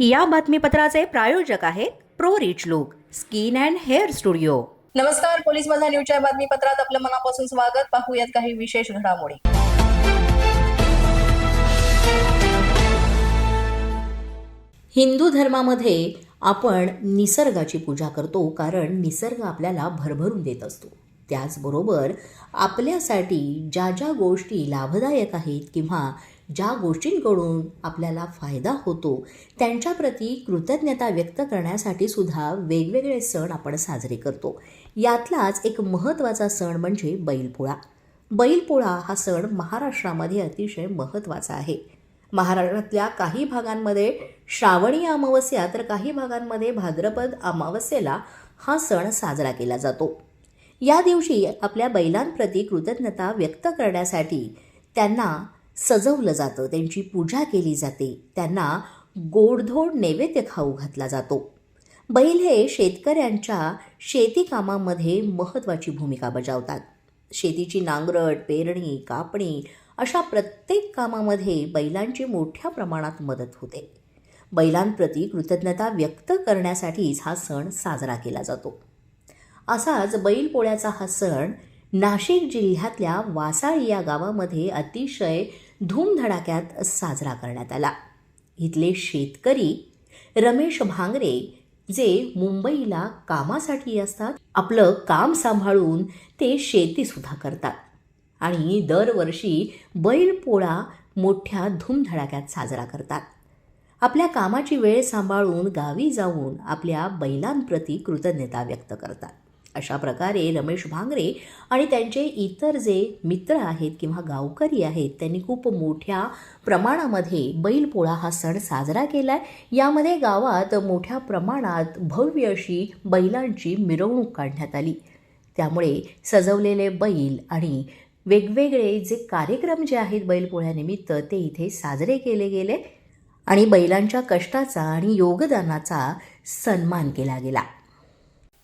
या बातमीपत्राचे प्रायोजक आहेत pro rich look skin and hair studio. नमस्कार पोलीस माझा न्यूजच्या बातमीपत्रात आपलं मनापासून स्वागत. पाहूयात काही विशेष घडामोडी. हिंदू धर्मामध्ये आपण निसर्गाची पूजा करतो कारण निसर्ग आपल्याला भरभरून देत असतो. त्याचबरोबर आपल्यासाठी ज्या ज्या गोष्टी लाभदायक आहेत किंवा ज्या गोष्टींकडून आपल्याला फायदा होतो त्यांच्याप्रती कृतज्ञता व्यक्त करण्यासाठी सुद्धा वेगवेगळे सण आपण साजरे करतो. यातलाच एक महत्त्वाचा सण म्हणजे बैलपोळा. बैलपोळा हा सण महाराष्ट्रामध्ये अतिशय महत्त्वाचा आहे. महाराष्ट्रातल्या काही भागांमध्ये श्रावणी अमावस्या तर काही भागांमध्ये भाद्रपद अमावस्येला हा सण साजरा केला जातो. या दिवशी आपल्या बैलांप्रती कृतज्ञता व्यक्त करण्यासाठी त्यांना सजवलं जातं त्यांची पूजा केली जाते त्यांना गोडधोड नैवेद्य खाऊ घातला जातो. बैल हे शेतकऱ्यांच्या शेतीकामामध्ये महत्त्वाची भूमिका बजावतात. शेतीची नांगरट पेरणी कापणी अशा प्रत्येक कामामध्ये बैलांची मोठ्या प्रमाणात मदत होते. बैलांप्रती कृतज्ञता व्यक्त करण्यासाठीच हा सण साजरा केला जातो. असाच बैलपोळ्याचा हा सण नाशिक जिल्ह्यातल्या वासाळी या गावामध्ये अतिशय धूमधडाक्यात साजरा करण्यात आला. इथले शेतकरी रमेश भांगरे जे मुंबईला कामासाठी असतात आपलं काम सांभाळून ते शेतीसुद्धा करतात. आणि दरवर्षी बैलपोळा मोठ्या धूमधडाक्यात साजरा करतात. आपल्या कामाची वेळ सांभाळून गावी जाऊन आपल्या बैलांप्रती कृतज्ञता व्यक्त करतात. अशा प्रकारे रमेश भांगरे आणि त्यांचे इतर जे मित्र आहेत किंवा गावकरी आहेत त्यांनी खूप मोठ्या प्रमाणामध्ये बैलपोळा हा सण साजरा केला आहे यामध्ये गावात मोठ्या प्रमाणात भव्य अशी बैलांची मिरवणूक काढण्यात आली. त्यामुळे सजवलेले बैल आणि वेगवेगळे जे कार्यक्रम जे आहेत बैलपोळ्यानिमित्त ते इथे साजरे केले गेले आणि बैलांच्या कष्टाचा आणि योगदानाचा सन्मान केला गेला.